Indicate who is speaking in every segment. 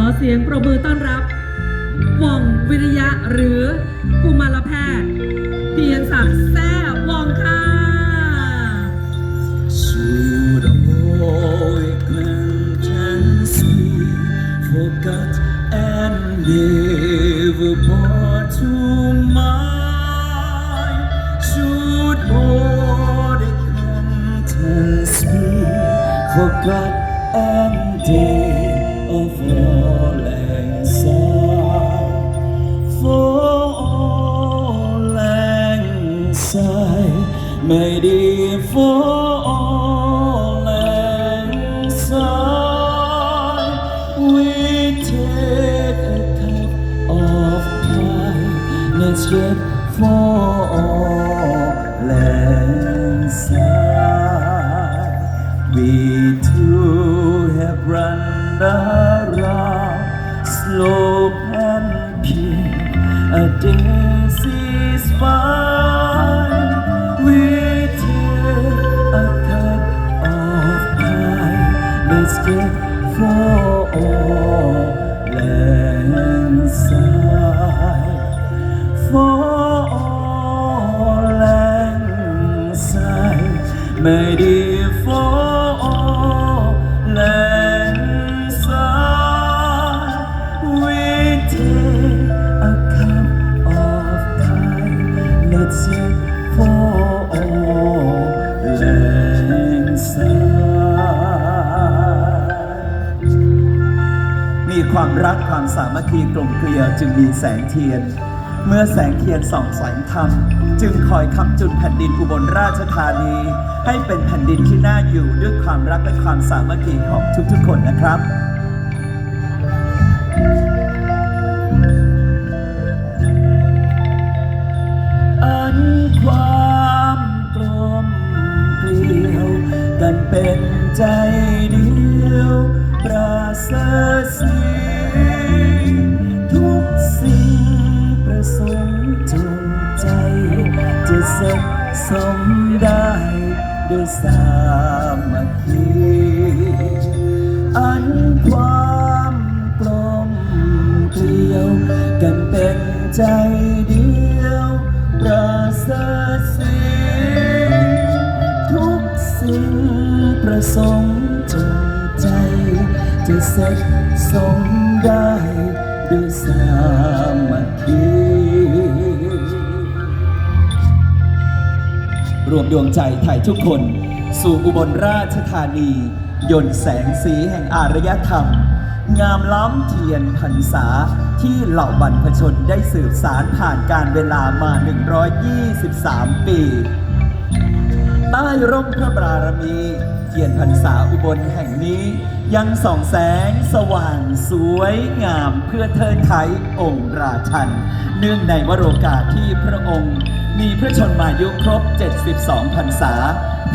Speaker 1: อเสียงประมือต้อนรับว่องวิริยะหรือกุมารแพทย์เพียรศักดิ์แซ่ว่องค่ะ
Speaker 2: Should acquaintance we forgot and never brought Made dear for all and sigh we take a cup of pride let's get for all and sigh we too have run the rough slope and pure a daisy's fire ความสามัคคีกลมเกลียวจึงมีแสงเทียน เมื่อแสงเทียนส่องแสงธรรม จึงคอยคำจุนแผ่นดินอุบลราชธานี ให้เป็นแผ่นดินที่น่าอยู่ด้วยความรักและความสามัคคีของทุกๆคนนะครับอันความกลมเกลียวกันเป็นใจเดียว ประเสริฐ สมได้ด้วยสามัคคีอันความกลมเกลียวกันเป็นใจเดียวประเสริฐสีทุกสิ่งประสงค์จงใจจะเสร็จสมได้ด้วยสามัคคี รวมดวงใจไทยทุกคน สู่อุบลราชธานี ยนต์แสงสีแห่งอารยธรรม งามล้ำเทียนพรรษาที่เหล่าบรรพชนได้สืบสารผ่านการเวลามา 123 ปี ใต้ร่มพระบารมีเทียนพรรษาอุบลแห่งนี้ ยังส่องแสงสว่างสวยงามเพื่อเทิดไทยองค์ราชัน เนื่องในวโรกาสที่พระองค์ มีพระชนมายุครบ 72พรรษา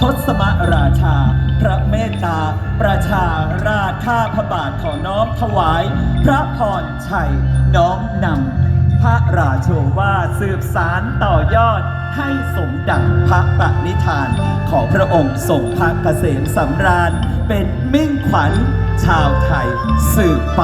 Speaker 2: ทศมราชา พระเมตตา ประชาราชข้าพระบาทขอน้อมถวาย พระพรชัย น้อมนำพระราโชวาสืบสารต่อยอดให้สมดังพระปณิธาน ขอพระองค์ทรงพระเกษมสำราญ เป็นมิ่งขวัญ ชาวไทยสืบไป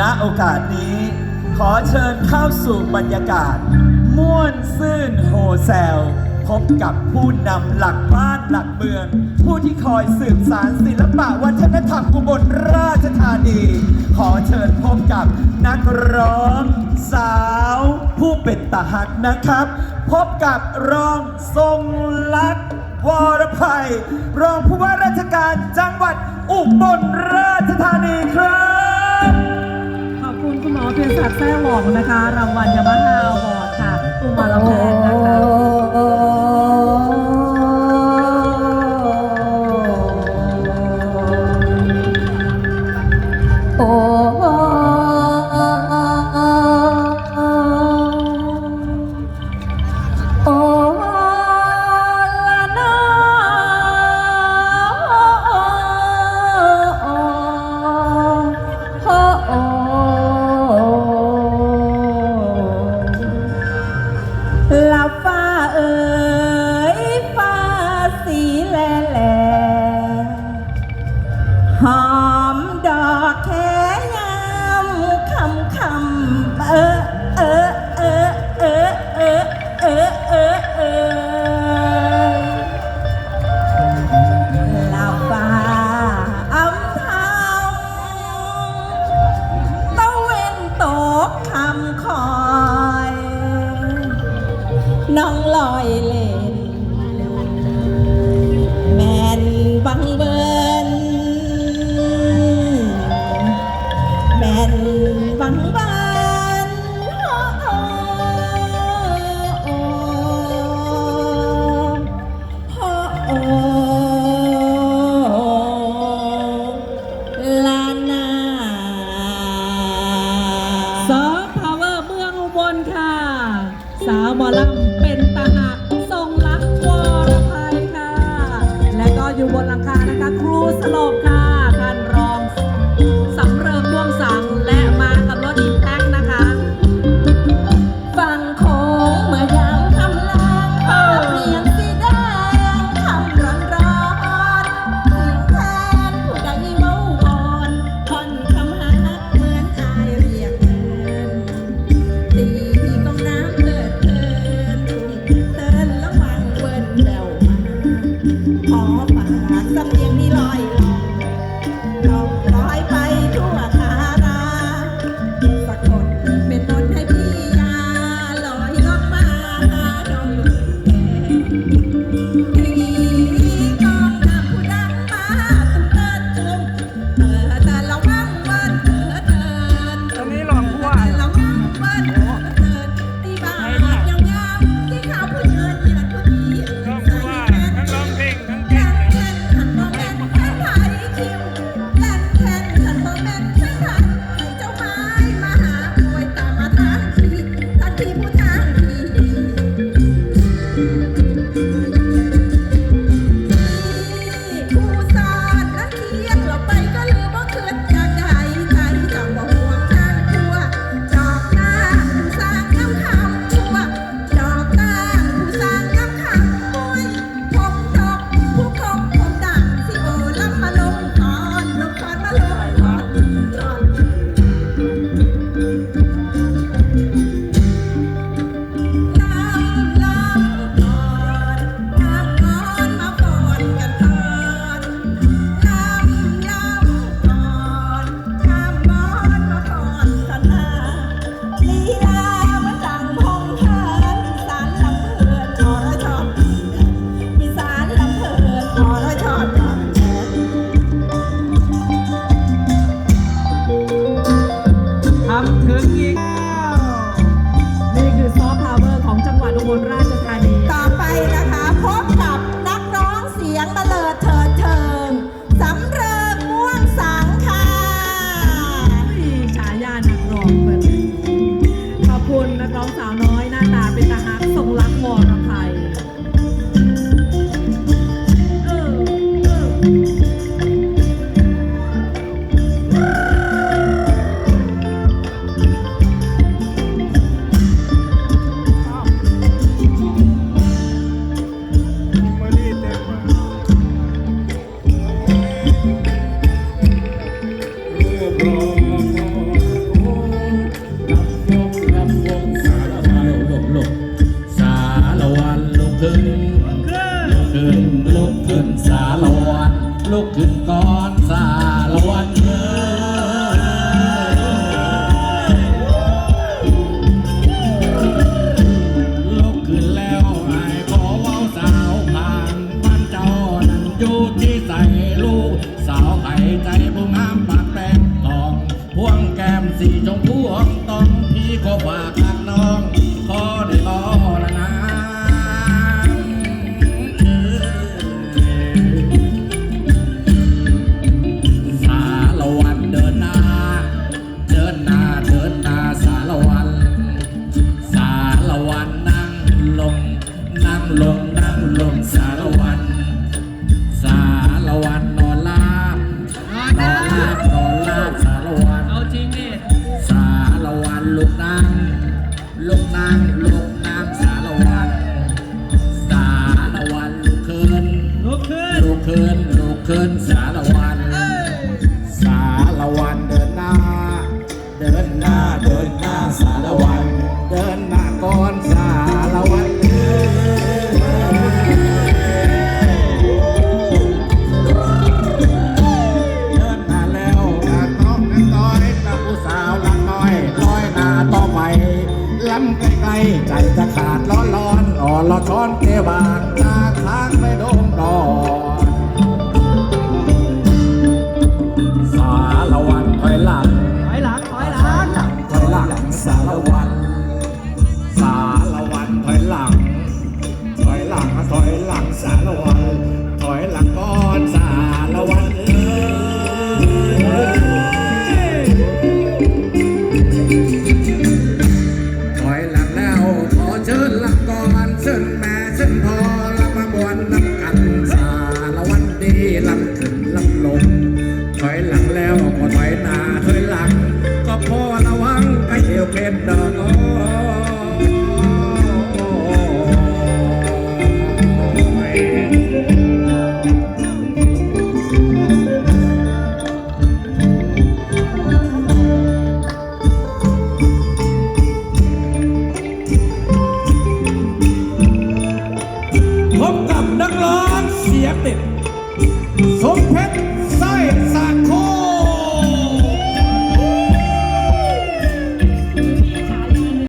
Speaker 2: ณโอกาสนี้ ขอเชิญเข้าสู่บรรยากาศ ม่วนซื่นโฮแซล พบกับผู้นำหลักบ้านหลักเมือง ผู้ที่คอยสืบสารศิลปะวัฒนธรรมอุบลราชธานี ขอเชิญพบกับนักร้อง สาว ผู้เป็นตาหักนะครับ พบกับรองทรงลักษณ์วรภัย รองผู้ว่าราชการจังหวัดอุบลราชธานีครับ
Speaker 1: เพียรศักดิ์แซ่หว่องนะคะ รางวัลยามาฮ่าอวอร์ดค่ะกุมารแพทย์นะคะ หมอ
Speaker 3: ลัำเป็น
Speaker 4: รัก
Speaker 3: บ้า